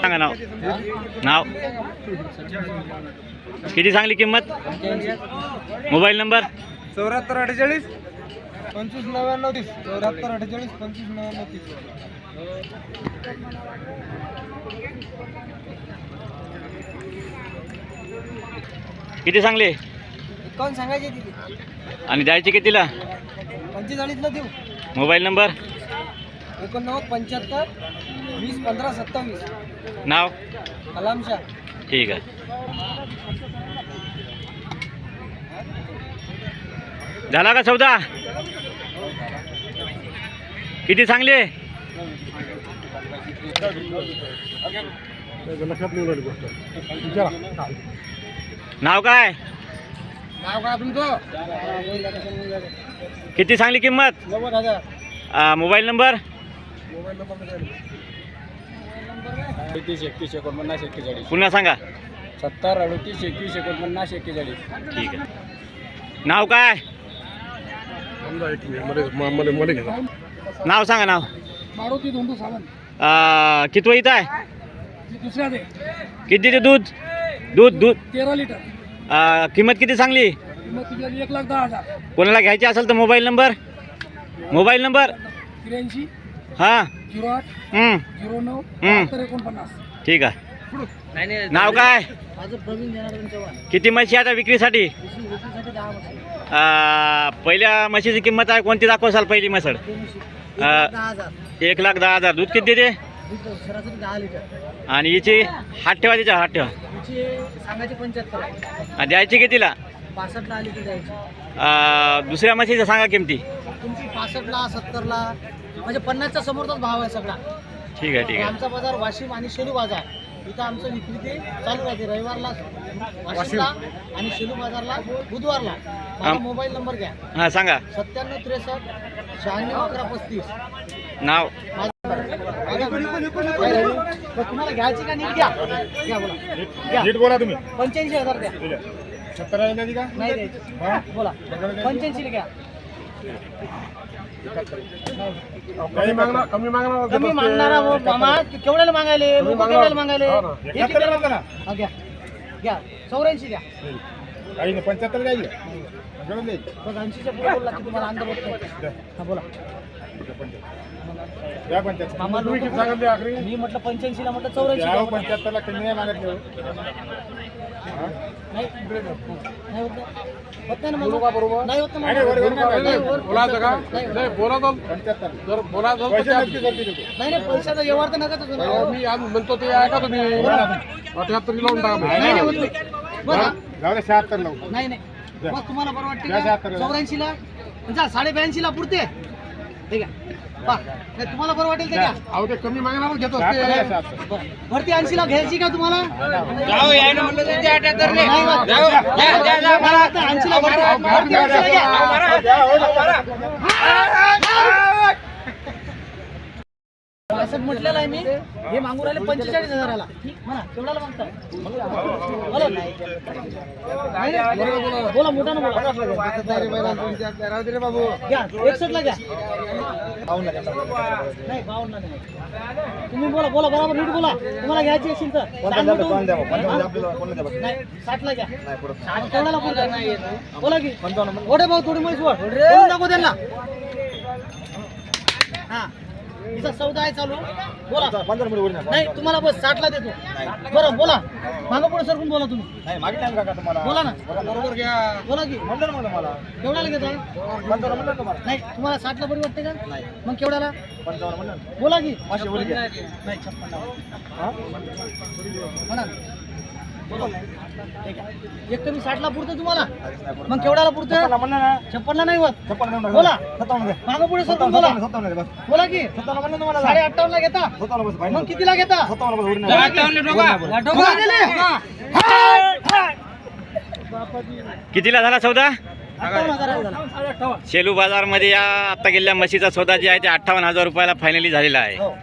सांगा नाव. नाव? किती सांगली किंमत? Mobile number? चौऱ्याहत्तर अठ्ठेचाळीस पंचवीस नव्याण्णव तीस. चौऱ्याहत्तर अठ्ठेचाळीस पंचवीस नव्याण्णव तीस. किती सांगले? एकावन्न सांगायचे तिथे. आणि द्यायचे कितीला? पंचेचाळीसला देऊ. Mobile number? एकोणनव्वद पंच्याहत्तर वीस पंधरा सत्तावीस. नाव? कलामशाह ठीक आहे. झाला का सौदा? किती सांगले? नाव काय? नाव काय तुमचं? किती सांगली किंमत? नव्वद हजार. Mobile number? मोबाईल नंबर अडतीस एकतीस एकोणपन्नास एक्केचाळीस. पुन्हा सांगा. सत्तर अडतीस एकवीस एकोणपन्नास एक्केचाळीस. ठीक आहे. नाव काय? नाव सांगा नाव. मारुती धोंडू सावंत. आ, कितवं इथं आहे. किती ते दूध? दूध दूध. तेरा लिटर. आ, किंमत किती सांगली? किंमत तुझ्या एक लाख दहा हजार. कोणाला घ्यायची असेल तर मोबाईल नंबर? Mobile number? त्र्याऐंशी. हां. झिरो आठ. हं, झिरो नऊ. हं. बहात्तर एकोणपन्नास. ठीक आहे. नाव काय? माझं प्रवीण जनार्दन चव्हाण किती म्हशी आता विक्रीसाठी? विक्री विक्रीसाठी दहा वर्ष आ, पहिल्या म्हशीची किंमत आहे कोणती दाखवसाल पहिली म्हसड दहा हजार. एक लाख दहा हजार. दूध किती देते दूध सरासरी दहा लिटर. आणि हिची? हात ठेवा तिच्या हात ठेवा. सांगायचे पंच्याहत्तर आहे. द्यायची कितीला? पासष्टला आली द्यायची. आ, दुसऱ्या म्हशीचं सांगा किमती. तुमची पासष्टला सत्तरला म्हणजे पन्नासच्या समोरचाच भाव आहे सगळा. ठीक आहे ठीक आहे. आमचा बाजार वाशिम आणि शेलू बाजार. इथं आमचं विक्री ते चालू राहते. रविवारला वाशिमला आणि शेलू बाजारला बुधवारला. माझा आम- मोबाईल नंबर घ्या. हां सांगा. सत्त्याण्णव त्रेसष्ट शहाण्णव अकरा पस्तीस. नाव? तुम्हाला घ्यायची का नीट घ्या. घ्या बोला. घ्या. बोला तुम्ही. पंच्याऐंशी हजार द्या. सत्तर आहे नाही का? नाही द्यायची. बोला. पंच्याऐंशी घ्या. कमी मागणार कमी मागणार कमी मागणारा मामा. केवढ्याला मागायले? लोक केवढ्याला मागायले? घ्या. घ्या. चौऱ्याऐंशी घ्या काही नाही पंच्याहत्तर द्यायची. द्यायची बघ ऐंशीच्या पुढे बोलला की तुम्हाला अंदाज होत नाही हा बोला. पंच्याहत्तर तुम्ही किती आखरी मी म्हटलं पंच्याऐंशीला म्हटलं चौऱ्याऐंशी द्या घ्या हो, म्हटलं. पंच्याहत्तरला कमी नाही हा? नाही नाही होत नाही. होत नाही ना बोलू का मामा? बरोबर? नाही होत ना नाही, मामा. वर- वर नका. नाही, वर- बोलायचं का? नाही, नाही बोला पंच्याहत्तर जर बोला पैसे नक्की करते देतो. नाही नाही पैशाचा व्यवहार तर नकाच होतो ना. मी आज म्हणतो ते ऐका तुम्ही अठ्याहत्तर लावून टाका नाही नाही होत नाही बरं जाऊ दे शहात्तर लावू नाही नाही द्या. मग तुम्हाला बरं वाटते द्या का जा साडे ब्याऐंशीला पुरते ठीक आहे. पहा. नाही, तुम्हाला बरं वाटेल ते घ्या. अहो ते कमी मागणार घेतो बरं. वरती ऐंशीला घ्यायची का तुम्हाला? नाही. मला ऐंशीला घ्या. पासष्ट म्हटलेलं आहे मी हे मागून राहिले पंचेचाळीस हजाराला. म्हणा केवढ्याला मागता बोला. बोला मोठ्यानं बोला. बाबू घ्या एकसष्टला घ्या. नाही बावन्न नाही. तुम्ही बोला बोला बरोबर नीट बोला. तुम्हाला घ्यायची असेल तर. साठला घ्या. बोलता? बोला. की. ओढे भाऊ थोडी वर. बोलून दाखव त्यांना. हा. तिचा सौदा आहे चालू. बोला. नाही तुम्हाला बस साठला देतो. बरं बोला. मागं पुढे सरकून बोला तुम्ही. बोला ना. बरोबर घ्या. बोला की. म्हणलं म्हणलं मला. केवढ्याला घेता? म्हणलं तुम्हाला. नाही तुम्हाला साठला बरी वाटते का? नाही. मग केवढ्याला? पंचावन्न म्हणलं बोला की. नाही छप्पन हा? म्हणा. एक कमी साठला पुरतं तुम्हाला. मग केवढ्याला पुरतं? छप्पनला म्हणलं ना. छप्पनला नाही होत. छप्पन. बोला. मागं पुढे सरकून बोला. बोला की. तुम्हाला. साडे अठ्ठावन्न ला घेता. मग कितीला घेता. कितीला झाला सौदा? शेलू बाजारमध्ये या आता गेलेल्या म्हशीचा सौदा जे आहे ते अठ्ठावन्न हजार रुपयाला फायनली झालेला आहे. हो.